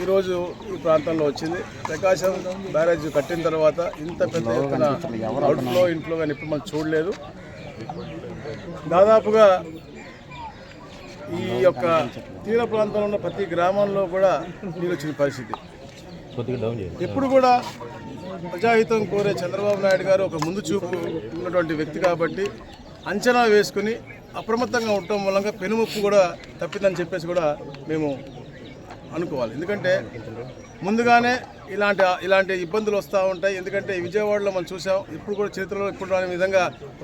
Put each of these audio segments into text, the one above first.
ఈరోజు ఈ ప్రాంతంలో వచ్చింది. ప్రకాశం బ్యారేజ్ కట్టిన తర్వాత ఇంత పెద్ద ఎత్తున అవుట్ఫ్లో ఇన్ఫ్లో కానీ ఇప్పుడు మనం చూడలేదు. దాదాపుగా ఈ యొక్క తీర ప్రాంతంలో ఉన్న ప్రతి గ్రామంలో కూడా నీరు వచ్చిన పరిస్థితి. ఎప్పుడు కూడా ప్రజాహితం కోరే చంద్రబాబు నాయుడు గారు ఒక ముందు చూపు ఉన్నటువంటి వ్యక్తి కాబట్టి అంచనా వేసుకుని అప్రమత్తంగా ఉండటం మూలంగా పెనుముప్పు కూడా తప్పిందని చెప్పేసి కూడా మేము అనుకోవాలి. ఎందుకంటే ముందుగానే ఇలాంటి ఇలాంటి ఇబ్బందులు వస్తూ ఉంటాయి. ఎందుకంటే విజయవాడలో మనం చూసాం ఇప్పుడు కూడా చరిత్రలో ఇప్పుడు రాని విధంగా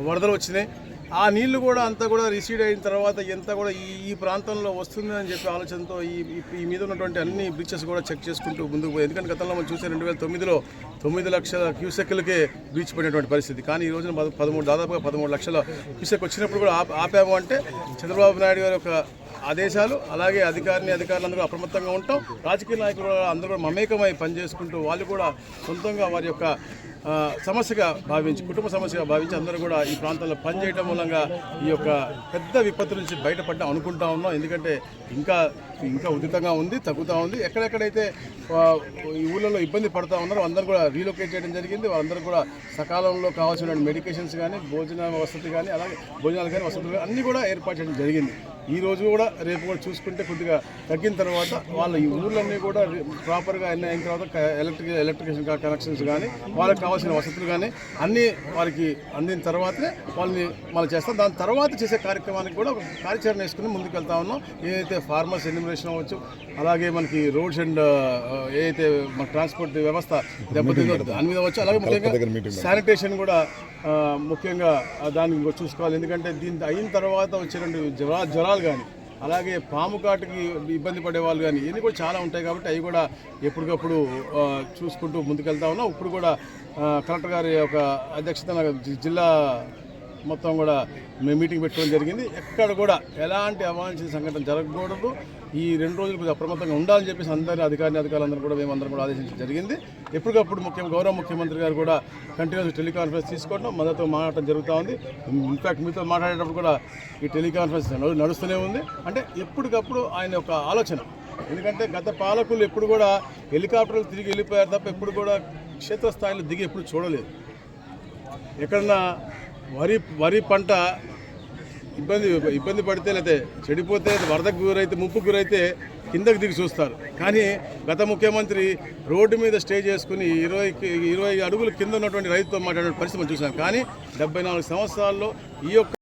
వరదలు వచ్చినాయి. ఆ నీళ్ళు కూడా అంతా కూడా రిసీడ్ అయిన తర్వాత ఎంత కూడా ఈ ఈ ప్రాంతంలో వస్తుంది అని చెప్పి ఆలోచనతో ఈ ఈ- మీద ఉన్నటువంటి అన్ని బీచెస్ కూడా చెక్ చేసుకుంటూ ముందుకు పోయి ఎందుకంటే గతంలో మనం చూసే రెండు వేల తొమ్మిదిలో తొమ్మిది లక్షల క్యూసెక్లకే బ్రీచ్ పడినటువంటి పరిస్థితి. కానీ ఈ రోజున పద- పదమూడు దాదాపుగా పదమూడు లక్షల క్యూసెక్ వచ్చినప్పుడు కూడా ఆపాము అంటే చంద్రబాబు నాయుడు గారి యొక్క ఆదేశాలు అలాగే అధికారిని అధికారులందరూ అప్రమత్తంగా ఉంటాం. రాజకీయ నాయకులు అందరూ కూడా మమేకమై పనిచేసుకుంటూ వాళ్ళు కూడా సొంతంగా వారి యొక్క సమస్యగా భావించి కుటుంబ సమస్యగా భావించి అందరూ కూడా ఈ ప్రాంతంలో పనిచేయడం మూలంగా ఈ యొక్క పెద్ద విపత్తు నుంచి బయటపడ్డాం అనుకుంటా ఉన్నాం. ఎందుకంటే ఇంకా ఇంకా ఉదితంగా ఉంది తగ్గుతూ ఉంది. ఎక్కడెక్కడైతే ఈ ఊళ్ళలో ఇబ్బంది పడుతూ ఉన్నారో అందరూ కూడా రీలొకేట్ చేయడం జరిగింది. వాళ్ళందరూ కూడా సకాలంలో కావాల్సిన మెడికేషన్స్ కానీ భోజన వసతి కానీ అలాగే భోజనాలు కానీ వసతులు కానీ అన్నీ కూడా ఏర్పాటు చేయడం జరిగింది. ఈ రోజు కూడా రేపు కూడా చూసుకుంటే కొద్దిగా తగ్గిన తర్వాత వాళ్ళ ఈ ఊళ్ళన్నీ కూడా ప్రాపర్గా అయిన తర్వాత ఎలక్ట్రిక్ ఎలక్ట్రికేషన్ కనెక్షన్స్ కానీ వాళ్ళకి కావాల్సిన వసతులు కానీ అన్నీ వారికి అందిన తర్వాతనే వాళ్ళని మళ్ళీ చేస్తాం దాని తర్వాత చేసే కార్యక్రమానికి కూడా ఒక కార్యాచరణ వేసుకుని ముందుకు వెళ్తా ఉన్నాం. ఏదైతే ఫార్మర్స్ ఎన్యూమరేషన్ అవ్వచ్చు అలాగే మనకి రోడ్స్ అండ్ ఏదైతే మన ట్రాన్స్పోర్ట్ వ్యవస్థ దెబ్బతిందో దాని మీద అవ్వచ్చు అలాగే ముఖ్యంగా శానిటేషన్ కూడా ముఖ్యంగా దాన్ని చూసుకోవాలి. ఎందుకంటే దీని అయిన తర్వాత వచ్చేటువంటి జ్వరా జ్వరాలు కానీ అలాగే పాము కాటుకి ఇబ్బంది పడే వాళ్ళు కానీ ఇవన్నీ కూడా చాలా ఉంటాయి కాబట్టి అవి కూడా ఎప్పటికప్పుడు చూసుకుంటూ ముందుకెళ్తా ఉన్నాం. ఇప్పుడు కూడా కలెక్టర్ గారి యొక్క అధ్యక్షతన జిల్లా మొత్తం కూడా మేము మీటింగ్ పెట్టుకోవడం జరిగింది. ఎక్కడ కూడా ఎలాంటి అవాంఛిత సంఘటన జరగకూడదు. ఈ రెండు రోజులు కొద్దిగా అప్రమత్తంగా ఉండాలని చెప్పేసి అందరి అధికారి అధికారులందరూ కూడా మేమందరం కూడా ఆదేశించడం జరిగింది. ఎప్పటికప్పుడు ముఖ్యం గౌరవ ముఖ్యమంత్రి గారు కూడా కంటిన్యూస్ టెలికాన్ఫరెన్స్ తీసుకోవడం మద్దతు మాట్లాడటం జరుగుతూ ఉంది. ఇన్ఫాక్ట్ మీతో మాట్లాడేటప్పుడు కూడా ఈ టెలికాన్ఫరెన్స్ నడుస్తూనే ఉంది. అంటే ఎప్పటికప్పుడు ఆయన యొక్క ఆలోచన. ఎందుకంటే గత పాలకులు ఎప్పుడు కూడా హెలికాప్టర్లు తిరిగి వెళ్ళిపోయారు తప్ప ఎప్పుడు కూడా క్షేత్రస్థాయిలో దిగి ఎప్పుడు చూడలేదు. ఎక్కడన్నా వరి వరి పంట ఇబ్బంది ఇబ్బంది పడితే లేకపోతే చెడిపోతే వరదకు గురైతే ముప్పుకు గురైతే కిందకు దిగి చూస్తారు. కానీ గత ముఖ్యమంత్రి రోడ్డు మీద స్టే చేసుకుని ఇరవై ఇరవై అడుగుల కింద ఉన్నటువంటి రైతుతో మాట్లాడే పరిస్థితి మనం చూసాం. కానీ డెబ్బై నాలుగు సంవత్సరాల్లో ఈ యొక్క